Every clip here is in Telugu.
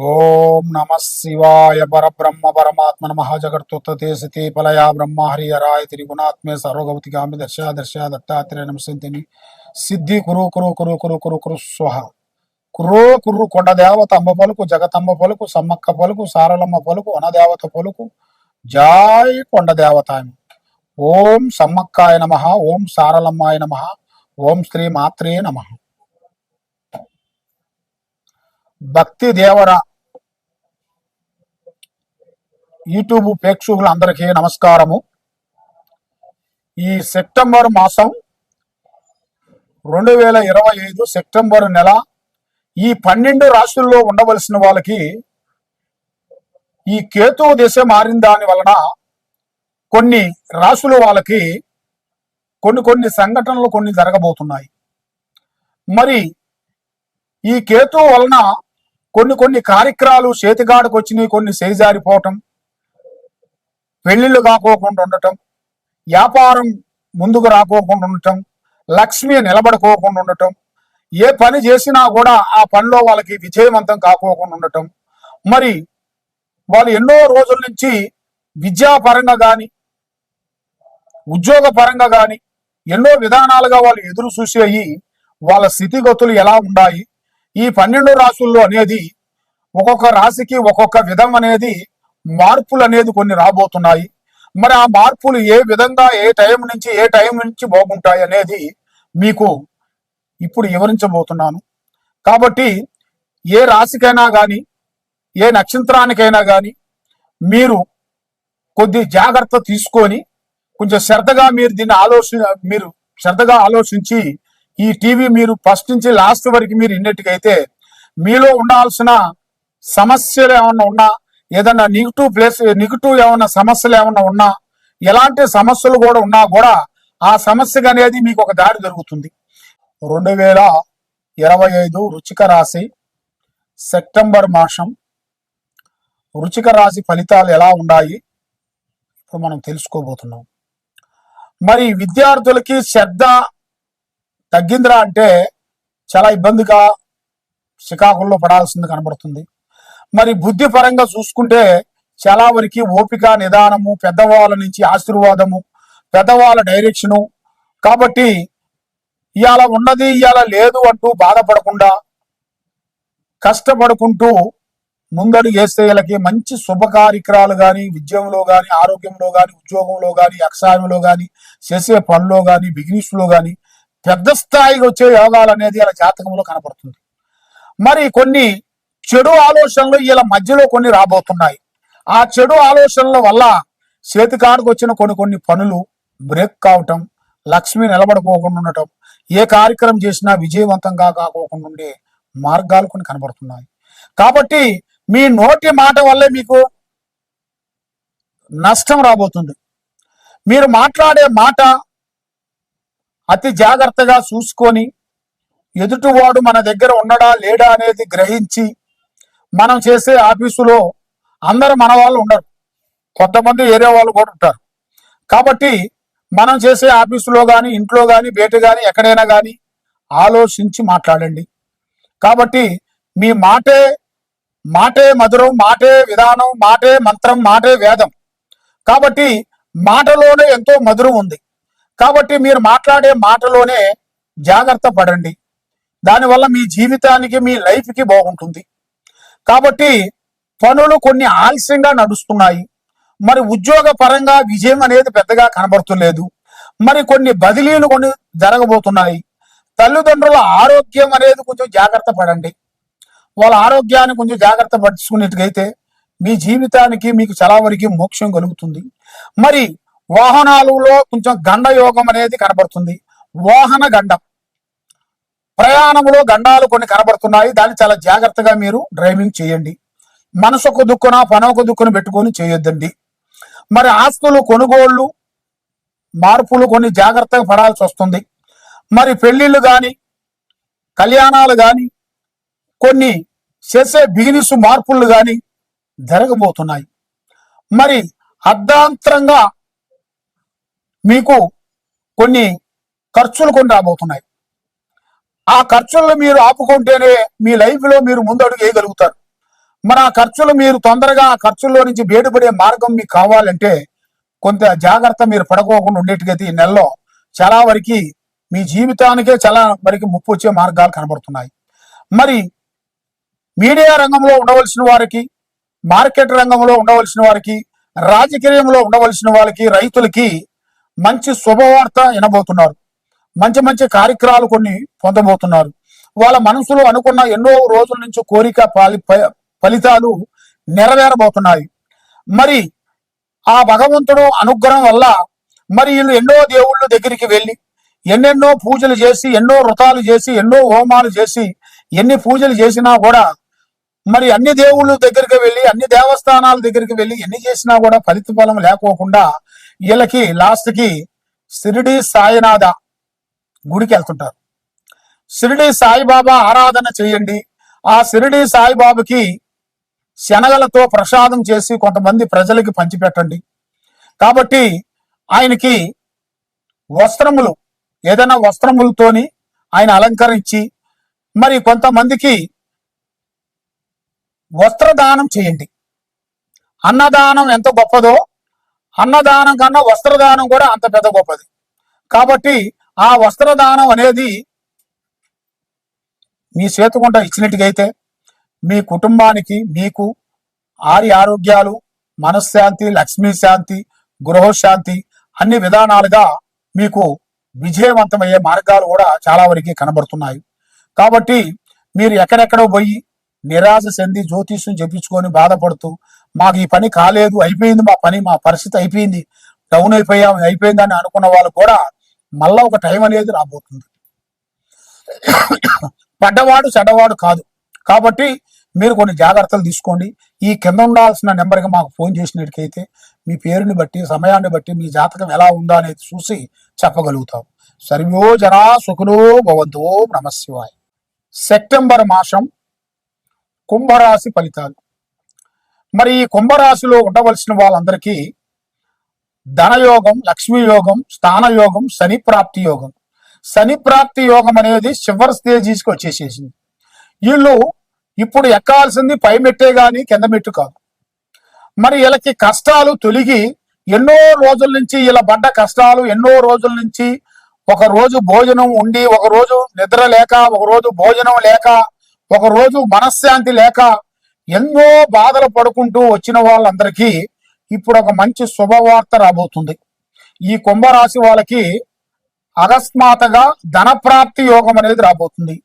ఓం నమ శివాయ పరబ్రహ్మ పరమాత్మ నమ జగత్తుతే సతీ పలయా బ్రహ్మ హరిహరాయ త్రిగుణాత్మే సర్వగౌతికామి దర్శ దర్శ దత్తాత్రేయ నమసంతిని సిద్ధి కురు కురు కురు కురు కురు కురు స్వహ. కురో కుర్రు కొండ దేవత అమ్మ పలుకు జగతమ్మ పలుకు సమ్మక్క పలుకు సారలమ్మ పలుకు వనదేవత పలుకు జాయ్ కొండ దేవత ఓం సమ్మక్కాయ నమ ఓం సారలమ్మాయ నమ ఓం శ్రీ మాత్రే నమ. భక్తి దేవర యూట్యూబ్ ప్రేక్షకులందరికీ నమస్కారము. ఈ సెప్టెంబర్ మాసం రెండు వేల ఇరవై ఐదు సెప్టెంబర్ నెల ఈ పన్నెండు రాశుల్లో ఉండవలసిన వాళ్ళకి ఈ కేతు దిశ మారిన దాని వలన కొన్ని రాశులు వాళ్ళకి కొన్ని కొన్ని సంఘటనలు కొన్ని జరగబోతున్నాయి. మరి ఈ కేతు వలన కొన్ని కొన్ని కార్యక్రమాలు చేతిగాడికి వచ్చినాయి కొన్ని చేజారిపోవటం పెళ్ళిళ్ళు కాకోకుండా ఉండటం వ్యాపారం ముందుకు రాకోకుండా ఉండటం లక్ష్మి నిలబడుకోకుండా ఉండటం ఏ పని చేసినా కూడా ఆ పనిలో వాళ్ళకి విజయవంతం కాకోకుండా ఉండటం. మరి వాళ్ళు ఎన్నో రోజుల నుంచి విద్యాపరంగా కానీ ఉద్యోగ పరంగా కానీ ఎన్నో విధానాలుగా వాళ్ళు ఎదురు చూసేయి వాళ్ళ స్థితిగతులు ఎలా ఉన్నాయి ఈ పన్నెండు రాసుల్లో అనేది ఒక్కొక్క రాశికి ఒక్కొక్క విధం అనేది మార్పులు అనేది కొన్ని రాబోతున్నాయి. మరి ఆ మార్పులు ఏ విధంగా ఏ టైం నుంచి ఏ టైం నుంచి బాగుంటాయి అనేది మీకు ఇప్పుడు వివరించబోతున్నాను. కాబట్టి ఏ రాశికైనా కానీ ఏ నక్షత్రానికైనా కానీ మీరు కొద్ది జాగ్రత్త తీసుకొని కొంచెం శ్రద్ధగా మీరు దీన్ని ఆలోచన మీరు శ్రద్ధగా ఆలోచించి ఈ టీవీ మీరు ఫస్ట్ నుంచి లాస్ట్ వరకు మీరు ఇన్నట్టుకైతే మీలో ఉండాల్సిన సమస్యలు ఏమన్నా ఉన్నా ఏదన్నా నెగిటివ్ ప్లేస్ నెగిటివ్ ఏమన్నా సమస్యలు ఏమన్నా ఉన్నా ఎలాంటి సమస్యలు కూడా ఉన్నా కూడా ఆ సమస్యకు అనేది మీకు ఒక దారి దొరుకుతుంది. రెండు వేల ఇరవై ఐదు రుచిక రాశి సెప్టెంబర్ మాసం. రుచిక రాశి ఫలితాలు ఎలా ఉన్నాయి? ఇప్పుడు మనం తెలుసుకోబోతున్నాం. మరి విద్యార్థులకి శ్రద్ధ తగ్గిందిరా అంటే చాలా ఇబ్బందిగా చికాకుల్లో పడాల్సింది కనబడుతుంది. మరి బుద్ధి పరంగా చూసుకుంటే చాలా వరకు ఓపిక నిదానము పెద్దవాళ్ళ నుంచి ఆశీర్వాదము పెద్దవాళ్ళ డైరెక్షను కాబట్టి ఇవాళ ఉన్నది ఇవాళ లేదు అంటూ బాధపడకుండా కష్టపడుకుంటూ ముందడుగు వేస్తే వీళ్ళకి మంచి శుభ కార్యక్రమాలు కానీ విద్యంలో కానీ ఆరోగ్యంలో కానీ ఉద్యోగంలో కానీ అక్షాయంలో కానీ చేసే పనిలో కానీ బిజినెస్లో కానీ పెద్ద స్థాయికి వచ్చే యోగాలు అనేది ఇలా జాతకంలో కనపడుతుంది. మరి కొన్ని చెడు ఆలోచనలు ఇలా మధ్యలో కొన్ని రాబోతున్నాయి. ఆ చెడు ఆలోచనల వల్ల చేతికాడికి వచ్చిన కొన్ని కొన్ని పనులు బ్రేక్ కావటం లక్ష్మి నిలబడిపోకుండా ఉండటం ఏ కార్యక్రమం చేసినా విజయవంతంగా కాకోకుండా ఉండే మార్గాలు కొన్ని కనబడుతున్నాయి. కాబట్టి మీ నోటి మాట వల్లే మీకు నష్టం రాబోతుంది. మీరు మాట్లాడే మాట అతి జాగ్రత్తగా చూసుకొని ఎదుటివాడు మన దగ్గర ఉన్నడా లేడా అనేది గ్రహించి మనం చేసే ఆఫీసులో అందరు మన వాళ్ళు ఉండరు. కొంతమంది ఏరియా వాళ్ళు కూడా ఉంటారు. కాబట్టి మనం చేసే ఆఫీసులో కానీ ఇంట్లో కానీ బయట కానీ ఎక్కడైనా కానీ ఆలోచించి మాట్లాడండి. కాబట్టి మీ మాటే మాటే మధురం మాటే విధానం మాటే మంత్రం మాటే వేదం. కాబట్టి మాటలోనే ఎంతో మధురం ఉంది. కాబట్టి మీరు మాట్లాడే మాటలోనే జాగ్రత్త పడండి. దానివల్ల మీ జీవితానికి మీ లైఫ్కి బాగుంటుంది. కాబట్టి పనులు కొన్ని ఆలస్యంగా నడుస్తున్నాయి. మరి ఉద్యోగ పరంగా విజయం అనేది పెద్దగా కనబడుతులేదు. మరి కొన్ని బదిలీలు కొన్ని జరగబోతున్నాయి. తల్లిదండ్రుల ఆరోగ్యం అనేది కొంచెం జాగ్రత్త పడండి. వాళ్ళ ఆరోగ్యాన్ని కొంచెం జాగ్రత్త పరుచుకునేట్టుగైతే మీ జీవితానికి మీకు చాలా వరకు మోక్షం కలుగుతుంది. మరి వాహనాలలో కొంచెం గండ యోగం అనేది కనబడుతుంది. వాహన గండం. ప్రయాణంలో గండాలు కొన్ని కనబడుతున్నాయి. దాన్ని చాలా జాగ్రత్తగా మీరు డ్రైవింగ్ చేయండి. మనసుకు దుక్కున పనొక దుక్కున పెట్టుకొని చేయొద్దండి. మరి ఆస్తులు కొనుగోళ్ళు మార్పులు కొన్ని జాగ్రత్తగా పడాల్సి వస్తుంది. మరి పెళ్ళిళ్ళు కానీ కళ్యాణాలు కానీ కొన్ని చేసే బిజినెస్ మార్పులు కానీ జరగబోతున్నాయి. మరి అర్ధాంతరంగా మీకు కొన్ని ఖర్చులు కొన్ని రాబోతున్నాయి. ఆ ఖర్చులను మీరు ఆపుకుంటేనే మీ లైఫ్లో మీరు ముందడుగు వేయగలుగుతారు. మరి ఆ ఖర్చులు మీరు తొందరగా ఆ ఖర్చుల్లో నుంచి బయటపడే మార్గం మీకు కావాలంటే కొంత జాగ్రత్త మీరు పడకోకుండా ఉండేట్టుగైతే ఈ నెలలో చాలా వరకు మీ జీవితానికే చాలా వరకు ముప్పు వచ్చే మార్గాలు కనబడుతున్నాయి. మరి మీడియా రంగంలో ఉండవలసిన వారికి మార్కెట్ రంగంలో ఉండవలసిన వారికి రాజకీయంలో ఉండవలసిన వాళ్ళకి రైతులకి మంచి శుభవార్త వినబోతున్నారు. మంచి మంచి కార్యక్రమాలు కొన్ని పొందబోతున్నారు. వాళ్ళ మనసులో అనుకున్న ఎన్నో రోజుల నుంచి కోరిక పాలి ప- ఫలితాలు నెరవేరబోతున్నాయి. మరి ఆ భగవంతుడు అనుగ్రహం వల్ల మరి వీళ్ళు ఎన్నో దేవుళ్ళ దగ్గరికి వెళ్ళి ఎన్నెన్నో పూజలు చేసి ఎన్నో వ్రతాలు చేసి ఎన్నో హోమాలు చేసి ఎన్ని పూజలు చేసినా కూడా మరి అన్ని దేవుళ్ళ దగ్గరికి వెళ్ళి అన్ని దేవస్థానాల దగ్గరికి వెళ్ళి ఎన్ని చేసినా కూడా ఫలిత ఫలం లేకోకుండా వీళ్ళకి లాస్ట్కి షిరిడి సాయినాథ గుడికి వెళ్తుంటారు షిరిడి సాయిబాబా ఆరాధన చేయండి. ఆ షిరిడి సాయిబాబాకి శనగలతో ప్రసాదం చేసి కొంతమంది ప్రజలకి పంచిపెట్టండి. కాబట్టి ఆయనకి వస్త్రములు ఏదైనా వస్త్రములతోని ఆయన అలంకరించి మరి కొంతమందికి వస్త్రదానం చేయండి. అన్నదానం ఎంత గొప్పదో అన్నదానం కన్నా వస్త్రదానం కూడా అంత పెద్ద గొప్పది. కాబట్టి ఆ వస్త్రదానం అనేది మీ చేతుకుంట ఇచ్చినట్టుగా అయితే మీ కుటుంబానికి మీకు ఆరి ఆరోగ్యాలు మనశ్శాంతి లక్ష్మీ శాంతి గృహశాంతి అన్ని విధానాలుగా మీకు విజయవంతమయ్యే మార్గాలు కూడా చాలా వరకు కనబడుతున్నాయి. కాబట్టి మీరు ఎక్కడెక్కడో పోయి నిరాశ చెంది జ్యోతిష్యం చెప్పించుకొని బాధపడుతూ మాకు ఈ పని కాలేదు అయిపోయింది మా పని మా పరిస్థితి అయిపోయింది డౌన్ అయిపోయాం అయిపోయిందని అనుకున్న వాళ్ళు కూడా మళ్ళా ఒక టైం అనేది రాబోతుంది. పడ్డవాడు చెడ్డవాడు కాదు. కాబట్టి మీరు కొన్ని జాగ్రత్తలు తీసుకోండి. ఈ కింద ఉండాల్సిన నెంబర్కి మాకు ఫోన్ చేసినట్టుకైతే మీ పేరుని బట్టి సమయాన్ని బట్టి మీ జాతకం ఎలా ఉందా అనేది చూసి చెప్పగలుగుతాం. సర్వో జనా సుఖులో భవంతో నమశివాయ్ సెప్టెంబర్ మాసం కుంభరాశి ఫలితాలు. మరి ఈ కుంభరాశిలో ఉండవలసిన వాళ్ళందరికీ ధనయోగం లక్ష్మీ యోగం స్థాన యోగం. శని ప్రాప్తి యోగం శని ప్రాప్తి యోగం అనేది చివరి స్టేజీస్కి వచ్చేసేసింది. వీళ్ళు ఇప్పుడు ఎక్కాల్సింది పై మెట్టే కానీ కింద మెట్టు కాదు. మరి వీళ్ళకి కష్టాలు తొలగి ఎన్నో రోజుల నుంచి వీళ్ళ పడ్డ కష్టాలు ఎన్నో రోజుల నుంచి ఒక రోజు భోజనం ఉండి ఒక రోజు నిద్ర లేక ఒక రోజు భోజనం లేక ఒక రోజు మనశ్శాంతి లేక ఎన్నో బాధలు పడుకుంటూ వచ్చిన వాళ్ళందరికీ ఇప్పుడు ఒక మంచి శుభవార్త రాబోతుంది. ఈ కుంభరాశి వాళ్ళకి అకస్మాత్తుగా ధనప్రాప్తి యోగం అనేది రాబోతుంది.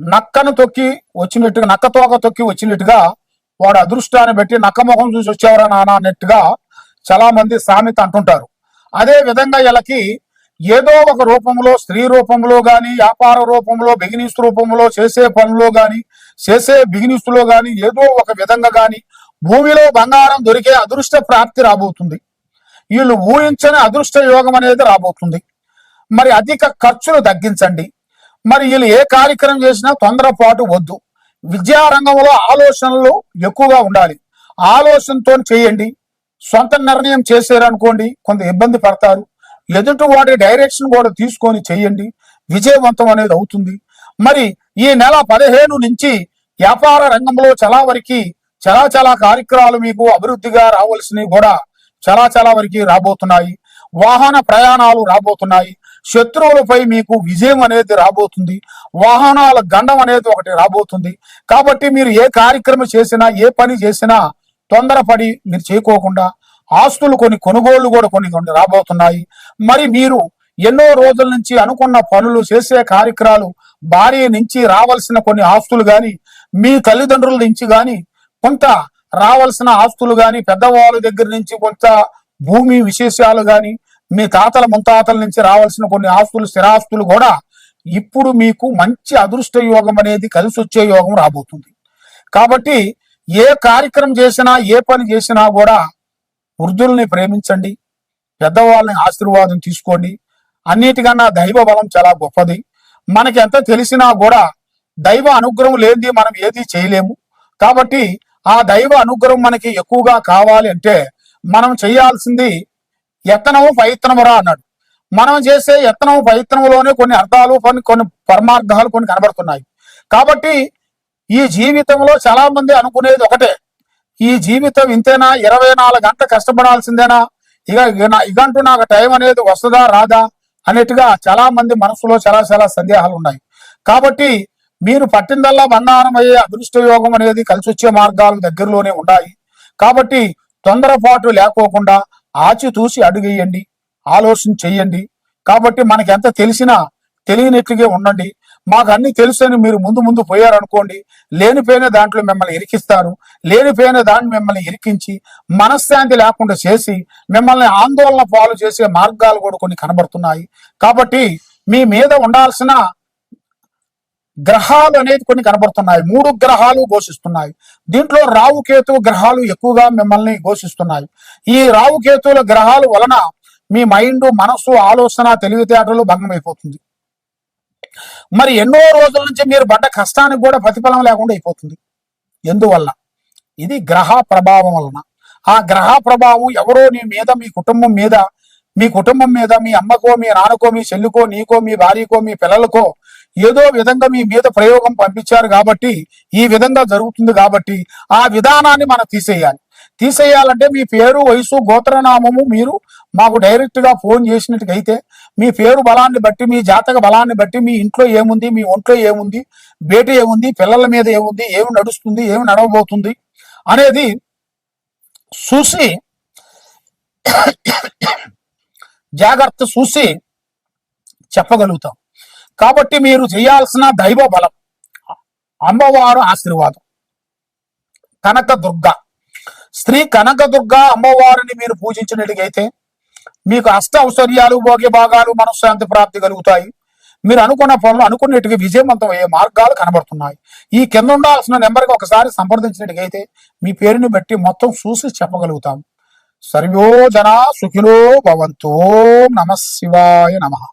నక్కను తొక్కి వచ్చినట్టుగా నక్క తోక తొక్కి వచ్చినట్టుగా వాడు అదృష్టాన్ని బట్టి నక్క ముఖం చూసి వచ్చేవారా నాన్న అన్నట్టుగా చాలా మంది సామెత అంటుంటారు. అదే విధంగా వీళ్ళకి ఏదో ఒక రూపంలో స్త్రీ రూపంలో గాని వ్యాపార రూపంలో బిగినిస్ రూపంలో చేసే పనులో గాని చేసే బిగినిస్లో గాని ఏదో ఒక విధంగా గాని భూమిలో బంగారం దొరికే అదృష్ట ప్రాప్తి రాబోతుంది. వీళ్ళు ఊహించని అదృష్ట యోగం అనేది రాబోతుంది. మరి అధిక ఖర్చులు తగ్గించండి. మరి వీళ్ళు ఏ కార్యక్రమం చేసినా తొందరపాటు వద్దు. విద్యా రంగంలో ఆలోచనలు ఎక్కువగా ఉండాలి. ఆలోచనతో చేయండి. సొంత నిర్ణయం చేశారనుకోండి కొంత ఇబ్బంది పడతారు. ఎదుటి వాటి డైరెక్షన్ కూడా తీసుకొని చేయండి. విజయవంతం అనేది అవుతుంది. మరి ఈ నెల పదిహేను నుంచి వ్యాపార రంగంలో చాలా వరకు చాలా చాలా కార్యక్రమాలు మీకు అభివృద్ధిగా రావాల్సినవి కూడా చాలా చాలా వరకు రాబోతున్నాయి. వాహన ప్రయాణాలు రాబోతున్నాయి. శత్రువులపై మీకు విజయం అనేది రాబోతుంది. వాహనాల గండం అనేది ఒకటి రాబోతుంది. కాబట్టి మీరు ఏ కార్యక్రమం చేసినా ఏ పని చేసినా తొందరపడి మీరు చేయకోకుండా ఆస్తులు కొన్ని కొనుగోళ్ళు కూడా కొన్ని కొన్ని రాబోతున్నాయి. మరి మీరు ఎన్నో రోజుల నుంచి అనుకున్న పనులు చేసే కార్యక్రమాలు భార్య నుంచి రావాల్సిన కొన్ని ఆస్తులు కానీ మీ తల్లిదండ్రుల నుంచి కానీ కొంత రావాల్సిన ఆస్తులు గాని పెద్దవాళ్ళ దగ్గర నుంచి కొంత భూమి విశేషాలు గాని మీ తాతల ముంతాతల నుంచి రావాల్సిన కొన్ని ఆస్తులు స్థిరాస్తులు కూడా ఇప్పుడు మీకు మంచి అదృష్ట యోగం అనేది కలిసి వచ్చే యోగం రాబోతుంది. కాబట్టి ఏ కార్యక్రమం చేసినా ఏ పని చేసినా కూడా వృద్ధుల్ని ప్రేమించండి పెద్దవాళ్ళని ఆశీర్వాదం తీసుకోండి. అన్నిటికన్నా దైవ బలం చాలా గొప్పది. మనకి ఎంత తెలిసినా కూడా దైవ అనుగ్రహం లేనిది మనం ఏది చేయలేము. కాబట్టి ఆ దైవ అనుగ్రహం మనకి ఎక్కువగా కావాలి అంటే మనం చేయాల్సింది యత్నము ప్రయత్నమురా అన్నాడు. మనం చేసే యత్నము పైత్తనంలోనే కొన్ని అర్థాలు కొన్ని కొన్ని పరమార్థాలు కొన్ని కనబడుతున్నాయి. కాబట్టి ఈ జీవితంలో చాలా మంది అనుకునేది ఒకటే. ఈ జీవితం ఇంతేనా? ఇరవై నాలుగు గంటలు కష్టపడాల్సిందేనా? ఇక ఇగంటూ నా- నాకు టైం అనేది వస్తుందా రాదా? అన్నట్టుగా చాలా మంది మనసులో చాలా చాలా సందేహాలు ఉన్నాయి. కాబట్టి మీరు పట్టిందల్లా బంగారం అయ్యే అదృష్ట యోగం అనేది కలిసి వచ్చే మార్గాలు దగ్గరలోనే ఉన్నాయి. కాబట్టి తొందరపాటు లేకోకుండా ఆచితూసి అడుగేయండి. ఆలోచన చెయ్యండి. కాబట్టి మనకి ఎంత తెలిసినా తెలియనట్లుగా ఉండండి. మాకు అన్ని తెలుసని మీరు ముందు ముందు పోయారనుకోండి లేనిపోయిన దాంట్లో మిమ్మల్ని ఇరికిస్తారు. లేనిపోయిన దాన్ని మిమ్మల్ని ఇరికించి మనశ్శాంతి లేకుండా చేసి మిమ్మల్ని ఆందోళన పాలు చేసే మార్గాలు కూడా కొన్ని కనబడుతున్నాయి. కాబట్టి మీ మీద ఉండాల్సిన గ్రహాలు అనేది కొన్ని కనబడుతున్నాయి. మూడు గ్రహాలు ఘోషిస్తున్నాయి. దీంట్లో రావుకేతు గ్రహాలు ఎక్కువగా మిమ్మల్ని ఘోషిస్తున్నాయి. ఈ రావుకేతువుల గ్రహాలు వలన మీ మైండ్ మనస్సు ఆలోచన తెలివితేటలు భంగమైపోతుంది. మరి ఎన్నో రోజుల నుంచి మీరు పడ్డ కష్టానికి కూడా ప్రతిఫలం లేకుండా అయిపోతుంది. ఎందువల్ల? ఇది గ్రహ ప్రభావం వలన. ఆ గ్రహ ప్రభావం ఎవరో నీ మీద మీ కుటుంబం మీద మీ కుటుంబం మీద మీ అమ్మకో మీ నాన్నకో మీ చెల్లికో నీకో మీ భార్యకో మీ పిల్లలకో ఏదో విధంగా మీ మీద ప్రయోగం పంపించారు కాబట్టి ఈ విధంగా జరుగుతుంది కాబట్టి ఆ విధానాన్ని మనం తీసేయాలి. తీసేయాలంటే మీ పేరు వయసు గోత్రనామము మీరు మాకు డైరెక్ట్గా ఫోన్ చేసినట్టుగైతే మీ పేరు బలాన్ని బట్టి మీ జాతక బలాన్ని బట్టి మీ ఇంట్లో ఏముంది మీ ఒంట్లో ఏముంది బయట ఏముంది పిల్లల మీద ఏముంది ఏమి నడుస్తుంది ఏమి నడవబోతుంది అనేది చూసి జాగ్రత్త చూసి చెప్పగలుగుతాం. కాబట్టి మీరు చేయాల్సిన దైవ బలం అమ్మవారు ఆశీర్వాదం. కనక దుర్గ స్త్రీ కనక దుర్గ అమ్మవారిని మీరు పూజించినట్టుగైతే మీకు అష్ట ఔశ్వర్యాలు భోగ్య భాగాలు మనశ్శాంతి ప్రాప్తి కలుగుతాయి. మీరు అనుకున్న పనులు అనుకున్నట్టుగా విజయవంతం అయ్యే మార్గాలు కనబడుతున్నాయి. ఈ కింద ఉండాల్సిన నెంబర్కి ఒకసారి సంప్రదించినట్టుగైతే మీ పేరుని బట్టి మొత్తం చూసి చెప్పగలుగుతాం. సర్వో జన సుఖిలో భవంతో. నమ శివాయ నమః.